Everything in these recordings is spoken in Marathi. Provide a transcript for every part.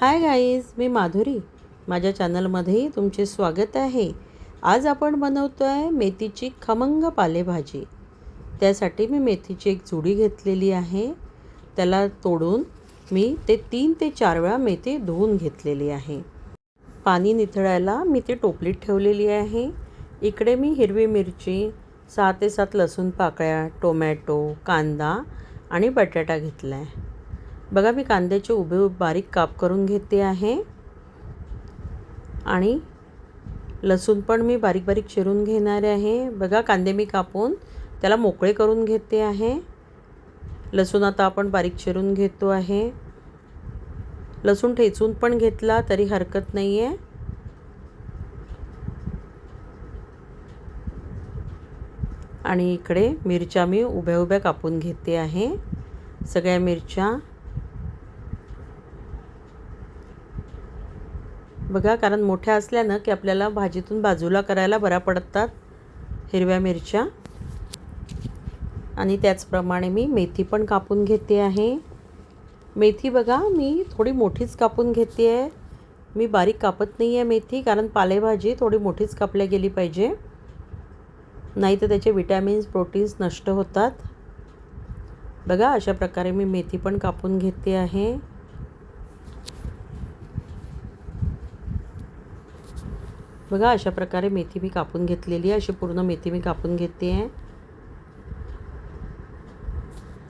हाय गाईज मी माधुरी. माझ्या चॅनलमध्ये तुमचे स्वागत आहे. आज आपण बनवतो आहे मेथीची खमंग पालेभाजी. त्यासाठी मी मेथीची एक जुडी घेतलेली आहे. त्याला तोडून मी ते तीन ते चार वेळा मेथी धुवून घेतलेली आहे. पाणी निथळायला मी ते टोपलीत ठेवलेली आहे. इकडे मी हिरवी मिरची सहा ते सात लसूण पाकळ्या टोमॅटो कांदा आणि बटाटा घेतला आहे बघा मी कांद्याचे उभे बारीक काप करून घेते आहे. आणि लसूण पण मी बारीक बारीक चिरून घेणार आहे. बघा कांदे मी कापून त्याला मोकळे करून घेते आहे. लसूण आता आपण बारीक चिरून घेतो आहे. लसूण ठेचून पण घेतला तरी हरकत नाही आहे आणि इकडे मिरच्या मी उभ्या उभ्या कापून घेते आहे. सगळ्या मिरच्या बघा कारण मोठ्या असल्यानं की आपल्याला भाजीतून बाजूला करायला बऱ्या पडतात हिरव्या मिरच्या. आणि त्याचप्रमाणे मी मेथी पण कापून घेते आहे. मेथी बघा मी थोडी मोठीच कापून घेते आहे. मी बारीक कापत नाही आहे मेथी कारण पालेभाजी थोडी मोठीच कापल्या गेली पाहिजे. नाही तर त्याचे विटॅमिन्स प्रोटीन्स नष्ट होतात. बघा अशा प्रकारे मी मेथी पण कापून घेते आहे. बघा अशा प्रकारे मेथी मी कापून घेतलेली आहे. अशी पूर्ण मेथी मी कापून घेते. आहे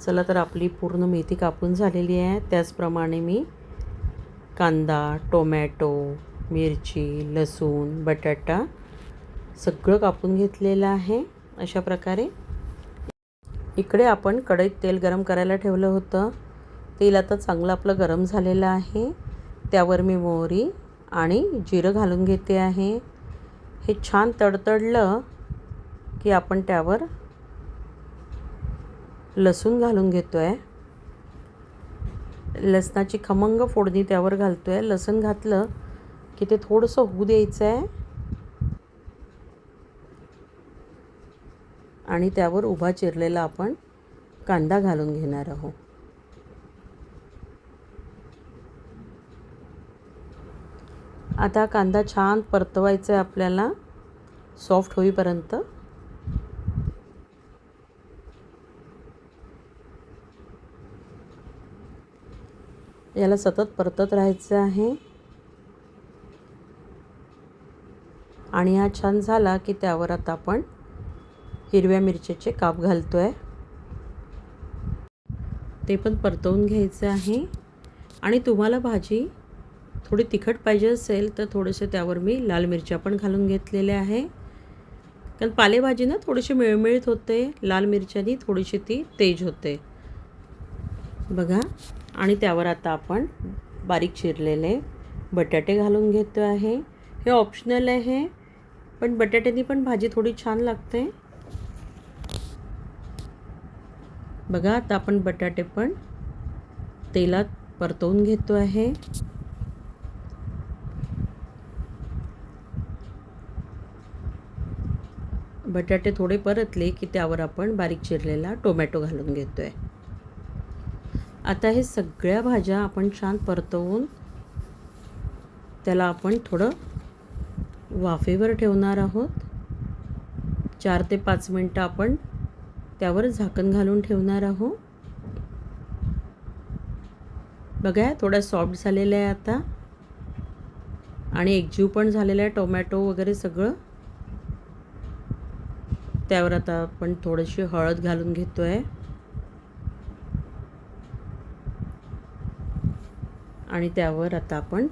चला तर आपली पूर्ण मेथी कापून झालेली आहे. त्याचप्रमाणे मी कांदा टोमॅटो मिरची लसूण बटाटा सगळं कापून घेतलेलं आहे. अशा प्रकारे इकडे आपण कढईत तेल गरम करायला ठेवलं होतं. तेल आता चांगलं आपलं गरम झालेलं आहे. त्यावर मी मोहरी आणि जिरं घालून घेते आहे. हे छान तडतडलं की आपण त्यावर लसूण घालून घेतो आहे लसणाची खमंग फोडणी त्यावर घालतो आहे लसूण घातलं की ते थोडंसं होऊ द्यायचं आहे आणि त्यावर उभा चिरलेला आपण कांदा घालून घेणार आहोत. आता कांदा छान परतवायचा आहे आपल्याला. सॉफ्ट होईपर्यंत. याला सतत परतत राहायचं आहे. आणि हा छान झाला की त्यावर आता आपण हिरव्या मिरच्याचे काप घालतो आहे ते पण परतवून घ्यायचं आहे. आणि तुम्हाला भाजी थोडी तिखट पाहिजे असेल तर थोडेसे त्यावर मी लाल मिरच्या पण घालून घेतलेल्या आहे. कारण पालेभाजी ना थोडीशी मिळमिळत होते लाल मिरच्यानी थोडीशी ती तेज होते. बघा आणि त्यावर आता आपण बारीक चिरलेले बटाटे घालून घेतो आहे. हे ऑप्शनल आहे पण बटाट्यानी पण भाजी थोडी छान लागते. बघा आता आपण बटाटे पण तेलात परतवून घेतो आहे. बटाटे थोडे परतले की त्यावर आपण बारीक चिरलेला टोमॅटो घालून घेतो आहे आता हे सगळ्या भाज्या आपण छान परतवून त्याला आपण थोडं वाफेवर ठेवणार आहोत. चार ते पाच मिनटं आपण त्यावर झाकण घालून ठेवणार आहोत. बघा थोडा सॉफ्ट झालेला आहे आता. आणि एकजीव पण झालेला आहे टोमॅटो वगैरे सगळं. त्यावर आता आपण थोडीशी हळद घालून घेतो आहे आणि त्यावर आता आपण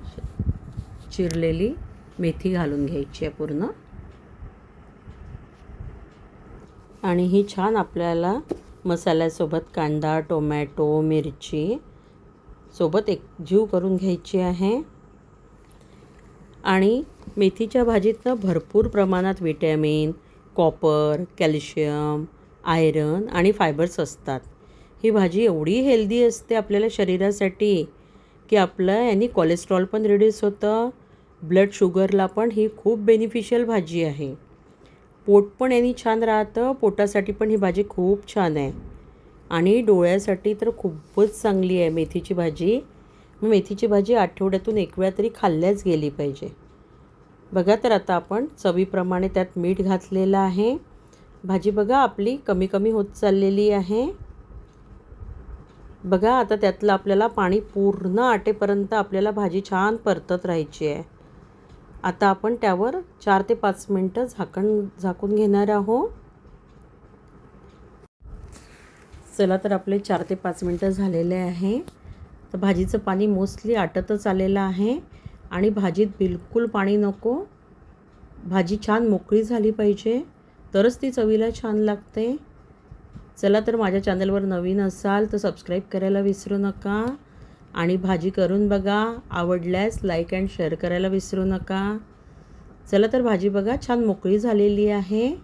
चिरलेली मेथी घालून घ्यायची आहे पूर्ण. आणि ही छान आपल्याला मसाल्यासोबत कांदा टोमॅटो मिरची सोबत एक जीव करून घ्यायची आहे. आणि मेथीच्या भाजीतनं भरपूर प्रमाणात विटॅमिन कॉपर कॅल्शियम आयरन आणि फायबर्स असतात. ही भाजी एवढी हेल्दी असते आपल्याला शरीरासाठी की आपलं यांनी कोलेस्ट्रॉल पण रिड्यूस होतं ब्लड शुगरला पण ही खूप बेनिफिशियल भाजी आहे. पोट पण यांनी छान राहतं पोटासाठी पण ही भाजी खूप छान आहे. आणि डोळ्यासाठी तर खूपच चांगली आहे मेथीची भाजी. मेथीची भाजी आठवड्यातून एक वेळा तरी खाल्ल्याच गेली पाहिजे. बघा तर आता आपण चवीप्रमाणे त्यात मीठ घातलेलं आहे. भाजी बघा आपली कमी कमी होत चाललेली आहे. बघा आता त्यातलं आपल्याला पाणी पूर्ण आटेपर्यंत आपल्याला भाजी छान परतत राहायची आहे. आता आपण त्यावर चार ते पाच मिनटं झाकण झाकून घेणार आहोत. चला तर आपले चार ते पाच मिनटं झालेले आहे. तर भाजीचं पाणी मोस्टली आटतच आलेलं आहे. आणि भाजीत बिलकुल पाणी नको. भाजी छान मोकळी झाली पाहिजे. तरच ती चवीला छान लागते. चला तर माझ्या चॅनलवर नवीन असाल तर सबस्क्राईब करायला विसरू नका. आणि भाजी करून बघा. आवडल्यास लाईक अँड शेअर करायला विसरू नका. चला तर भाजी बघा. छान मोकळी झालेली आहे.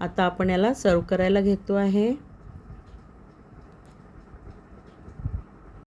आता आपण याला सर्व करायला घेतो आहे.